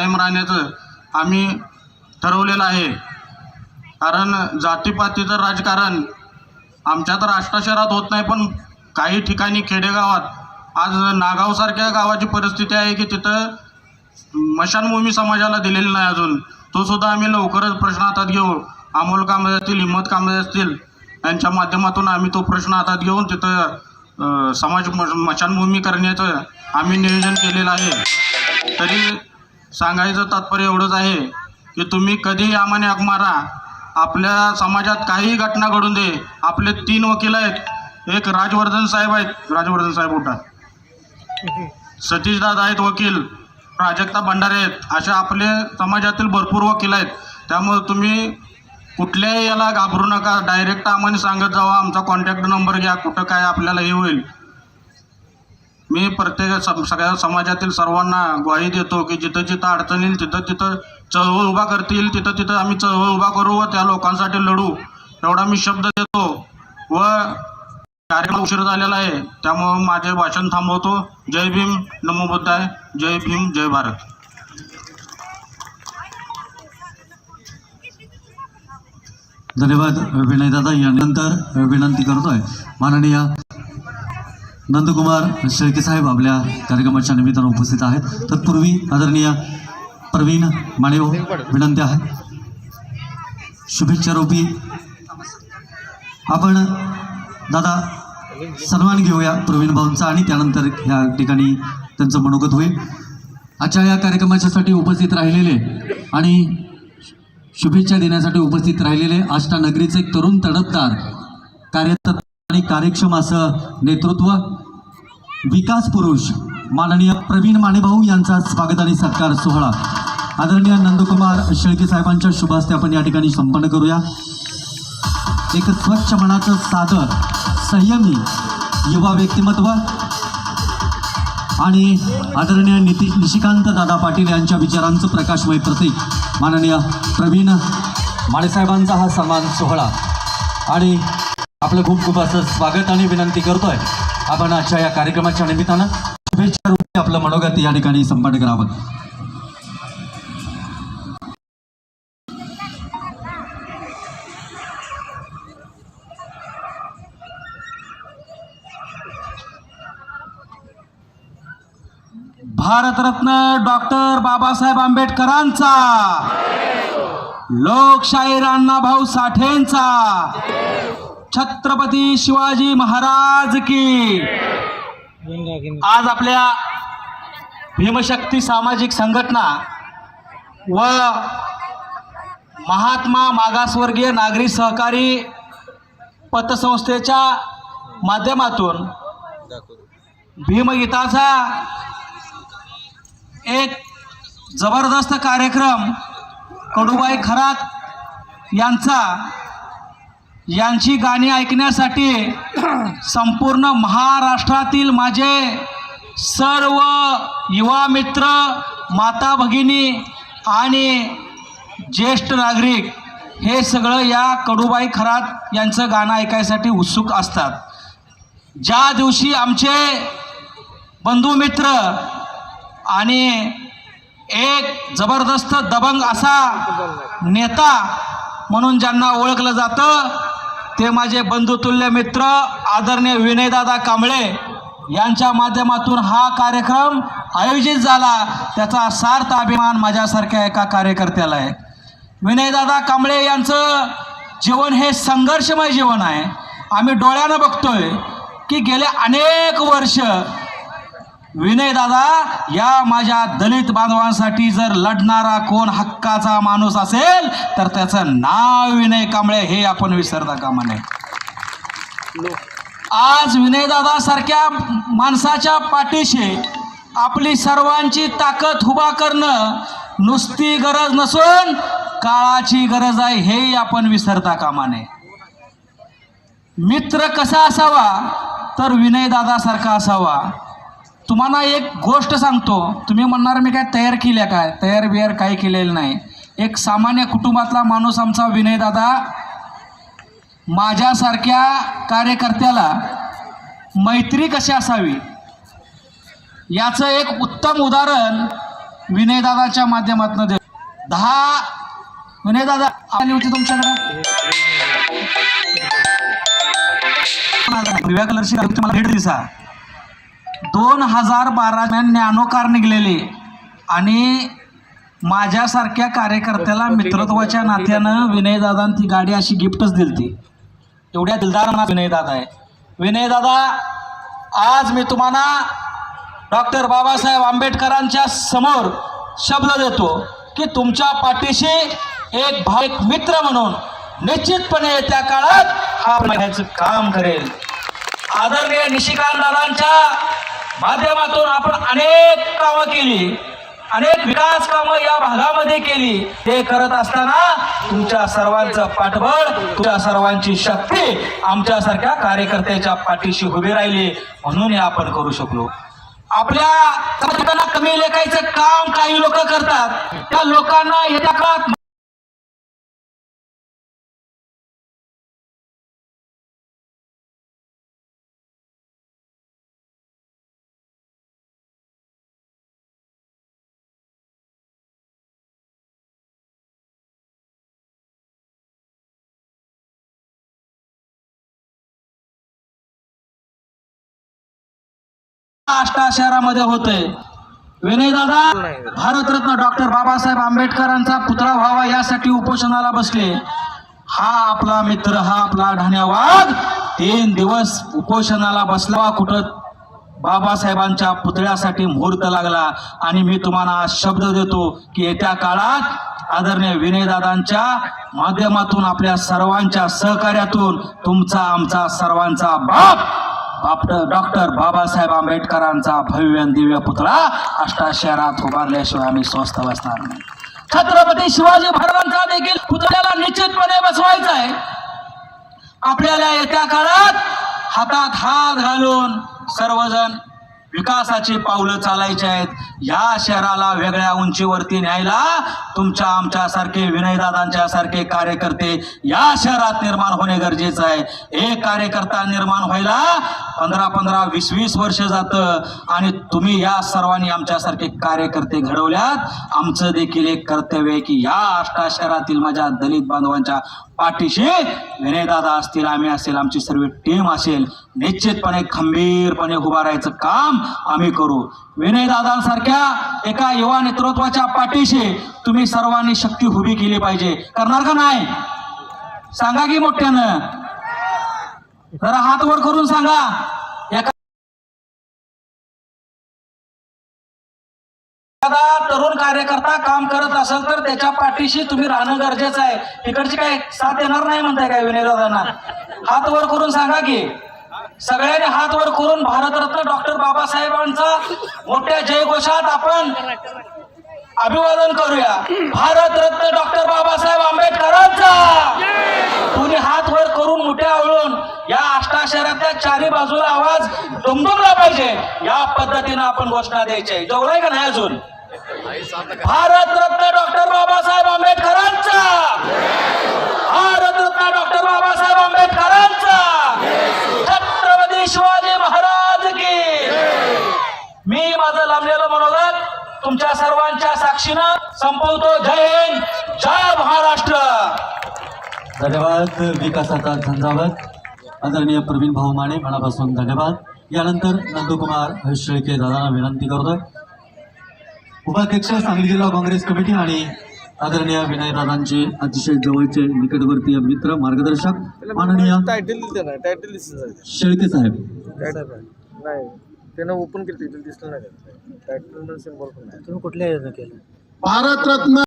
कायम राहण्याचं आम्ही ठरवलेलं आहे. कारण जातीपातीचं राजकारण आमच्या तर राष्ट्र शहरात होत नाही पण काही ठिकाणी खेडेगावात आज नागावसारख्या गावाची परिस्थिती आहे की तिथं मशानभूमी समाजाला दिलेली नाही अजून. तो सुद्धा आम्ही लवकरच प्रश्न हातात घेऊ. अमोल कांबळे असतील हिम्मत कांबळे असतील यांच्या माध्यमातून आम्ही तो प्रश्न हातात घेऊन तिथं समाज मशानभूमी करण्याचं आम्ही नियोजन केलेलं आहे. तरी सांगायचं तात्पर्य एवढंच आहे की तुम्ही कधीही आम्हाने हाक मारा. आपल्या समाजात काहीही घटना घडून दे. आपले तीन वकील आहेत. एक राजवर्धन साहेब आहेत. राजवर्धन साहेब उठा. सतीशदादा आहेत वकील. प्राजक्ता भंडारे आहेत. अशा आपले समाजातील भरपूर वकील आहेत. त्यामुळे तुम्ही कुठल्याही याला घाबरू नका. डायरेक्ट आम्हाला सांगत जावा. आमचा कॉन्टॅक्ट नंबर घ्या. कुठं काय आपल्याला हे होईल. मी प्रत्येक सम- सगळ्या समाजातील सर्वांना ग्वाही देतो की जिथं जिथं अडचण येईल तिथं तिथं चळवळ उभा करतील तिथं तिथं आम्ही चळवळ उभा करू व त्या लोकांसाठी लढू एवढा मी शब्द देतो. व कार्यक्रम उशीर झालेला आहे त्यामुळं माझे भाषण थांबवतो. जय भीम नमो बुद्धाय जय भीम जय भारत. धन्यवाद विनयदादा यानंतर विनंती करतोय. माननीय नंदकुमार शेळके साहेब आपल्या कार्यक्रमाच्या निमित्तानं उपस्थित आहेत. तत्पूर्वी आदरणीय प्रवीण माणेव विनंती आहे. शुभेच्छा रोपी आपण दादा सन्मान घेऊया प्रवीण भाऊंचा आणि त्यानंतर ह्या ठिकाणी त्यांचं मनोगत होईल. आजच्या या कार्यक्रमाच्यासाठी उपस्थित राहिलेले आणि शुभेच्छा देण्यासाठी उपस्थित राहिलेले आष्टा नगरीचे एक तरुण तडपदार कार्यरत आणि कार्यक्षम असं नेतृत्व विकास पुरुष माननीय प्रवीण मानेभाऊ यांचा स्वागत आणि सत्कार सोहळा. आदरणीय नंदकुमार शेळके साहेबांच्या शुभ हस्ते आपण या ठिकाणी संपन्न करूया. एक स्वच्छ मनाचं सादर संयमी युवा व्यक्तिमत्व आणि आदरणीय निती निशिकांत दादा पाटील यांच्या विचारांचं प्रकाशमय प्रतीक माननीय प्रवीण माळेसाहेबांचा हा सन्मान सोहळा. आणि आपलं खूप खूप असं स्वागत आणि विनंती करतोय. आपण आजच्या या कार्यक्रमाच्या निमित्तानं शुभेच्छा रूपी आपलं मनोगत या ठिकाणी संपन्न करावं. भारतरत्न डॉक्टर बाबासाहेब आंबेडकरांचा लोकशाहीर अण्णाभाऊ साठेंचा छत्रपती शिवाजी महाराज की. आज आपल्या भीमशक्ती सामाजिक संघटना व महात्मा मागासवर्गीय नागरी सहकारी पतसंस्थेच्या माध्यमातून भीमगीताचा एक जबरदस्त कार्यक्रम कडूबाई खरात यांचा यांची गाणी ऐकण्यासाठी संपूर्ण महाराष्ट्रातील माझे सर्व युवा मित्र माता भगिनी आणि ज्येष्ठ नागरिक हे सगळं या कडूबाई खरात यांचं गाणं ऐकायसाठी उत्सुक असतात. ज्या दिवशी आमचे बंधुमित्र आणि एक जबरदस्त दबंग असा नेता म्हणून ज्यांना ओळखलं जातं ते माझे बंधुतुल्य मित्र आदरणीय विनयदादा कांबळे यांच्या माध्यमातून हा कार्यक्रम आयोजित झाला. त्याचा सार्थ अभिमान माझ्यासारख्या एका कार्यकर्त्याला आहे. विनयदादा कांबळे यांचं जीवन हे संघर्षमय जीवन आहे. आम्ही डोळ्यानं बघतोय की गेले अनेक वर्ष विनयदादा या माझ्या दलित बांधवांसाठी जर लढणारा कोण हक्काचा माणूस असेल तर त्याचं नाव विनय कांबळे हे आपण विसरता कामा नये. आज विनयदादा सारख्या माणसाच्या पाठीशी आपली सर्वांची ताकद उभा करणं नुसती गरज नसून काळाची गरज आहे हेही आपण विसरता कामा नये. मित्र कसा असावा तर विनयदादासारखा असावा. तुम्हाला एक गोष्ट सांगतो. तुम्ही म्हणणार मी काय तयार केल्या काय? तयार बियार काही केलेलं नाही. एक सामान्य कुटुंबातला माणूस आमचा विनयदादा माझ्यासारख्या कार्यकर्त्याला मैत्री कशी असावी? याचं एक उत्तम उदाहरण विनयदादाच्या माध्यमातून दे दहा विनयदादा आली होती तुमच्याकडे? गाडी तुम्हाला भेट दिसा दोन हजार बारा नॅनो कार निघलेली. आणि माझ्यासारख्या कार्यकर्त्याला मित्रत्वाच्या नात्यानं विनयदादानं ती गाडी अशी गिफ्टच दिलती. एवढ्या दिलदार ना विनयदादा आहे. विनयदादा आज मी तुम्हाला डॉक्टर बाबासाहेब आंबेडकरांच्या समोर शब्द देतो की तुमच्या पाठीशी एक भाव एक मित्र म्हणून निश्चितपणे येत्या काळात हा महिन्याचं काम करेल. आदरणीय निशिकांत दादांच्या माध्यमातून आपण अनेक कामं केली अनेक विकास कामं या भागामध्ये केली. ते करत असताना तुमच्या सर्वांचं पाठबळ तुमच्या सर्वांची शक्ती आमच्यासारख्या कार्यकर्त्याच्या पाठीशी उभी राहिली. म्हणून हे आपण करू शकलो. आपल्या कमी लेखायचं काम काही लोक करतात. त्या लोकांना येत्या काळात आष्टा शहरामध्ये होतंय. विनयदादा भारतरत्न डॉक्टर बाबासाहेब आंबेडकरांचा पुतळा व्हावा यासाठी उपोषणाला बसले. हा आपला मित्र हा आपला धन्यवाद तीन दिवस उपोषणाला बसला. कुठं बाबासाहेबांच्या पुतळ्यासाठी मुहूर्त लागला. आणि मी तुम्हाला शब्द देतो की येत्या काळात आदरणीय विनयदादांच्या माध्यमातून आपल्या सर्वांच्या सहकार्यातून तुमचा आमचा सर्वांचा बाप डॉक्टर डॉक्टर बाबासाहेब आंबेडकरांचा भव्य दिव्य पुतळा अष्टा शहरात उभारल्याशिवाय आम्ही स्वस्थ बसणार नाही. छत्रपती शिवाजी महाराजांचा देखील पुतळ्याला निश्चितपणे बसवायचा आहे. आपल्याला येत्या काळात हातात हात घालून सर्वजण विकासाची पावलं चालायची आहेत. या शहराला वेगळ्या उंचीवरती न्यायला तुमच्या आमच्यासारखे विनयदादांच्या सारखे कार्यकर्ते या शहरात निर्माण होणे गरजेचं आहे. एक कार्यकर्ता निर्माण व्हायला पंधरा पंधरा वीस वीस वर्ष जातं आणि तुम्ही या सर्वांनी आमच्यासारखे कार्यकर्ते घडवल्यात. आमचं देखील एक कर्तव्य आहे की या आष्टा शहरातील माझ्या दलित बांधवांच्या पाठीशी विनयदादा असतील आम्ही असेल आमची सर्व टीम असेल निश्चितपणे खंबीरपणे उभा राहायचं काम आम्ही करू. विनयदादांसारख्या एका युवा नेतृत्वाच्या पाठीशी तुम्ही सर्वांनी शक्ती उभी केली पाहिजे. करणार का नाही? सांगा की मोठ्यानं. जरा हात वर करून सांगा. एका एखादा तरुण कार्यकर्ता काम करत असेल तर त्याच्या पाठीशी तुम्ही राहणं गरजेचं आहे. तिकडची काय साथ देणार नाही म्हणताय काय विनयदादांना हात वर करून सांगा की. सगळ्यांनी हात वर करून भारतरत्न डॉक्टर बाबासाहेबांचा मोठ्या जयघोषात आपण अभिवादन करूया. भारतरत्न डॉक्टर बाबासाहेब आंबेडकरांचा! कोणी हात वर करून मोठ्या आवळून या अष्टाशहरातल्या चारी बाजूला आवाज दुमदुमला पाहिजे या पद्धतीनं आपण घोषणा द्यायची आहे. जेवढाय का नाही अजून? भारतरत्न डॉक्टर बाबासाहेब आंबेडकरांचा! भारतरत्न डॉक्टर बाबासाहेब आंबेडकरांचा! शिवाजी महाराज की. मी माझं लांबलेलं मनोगत. तुमच्या सर्वांच्या साक्षीनं संपवतो जय हिंद जय महाराष्ट्र. धन्यवाद विकासाचा झंझावत. आदरणीय प्रवीण भाऊ माने मनापासून धन्यवाद. यानंतर नंदकुमार शेळके दादांना विनंती करतोय. उपाध्यक्ष सांगली जिल्हा काँग्रेस कमिटी आणि आदरणीय विनयदादांचे अतिशय जवळचे निकटवर्तीय मित्र मार्गदर्शक माननीय टायटल दिलं ना टायटल दिसलं शेळके साहेब. नाही त्यानं ओपन केलं टायटल दिसलं नाही टायटल सिम्बॉल पण नाही. तुम्ही कुठल्या केलं भारतरत्न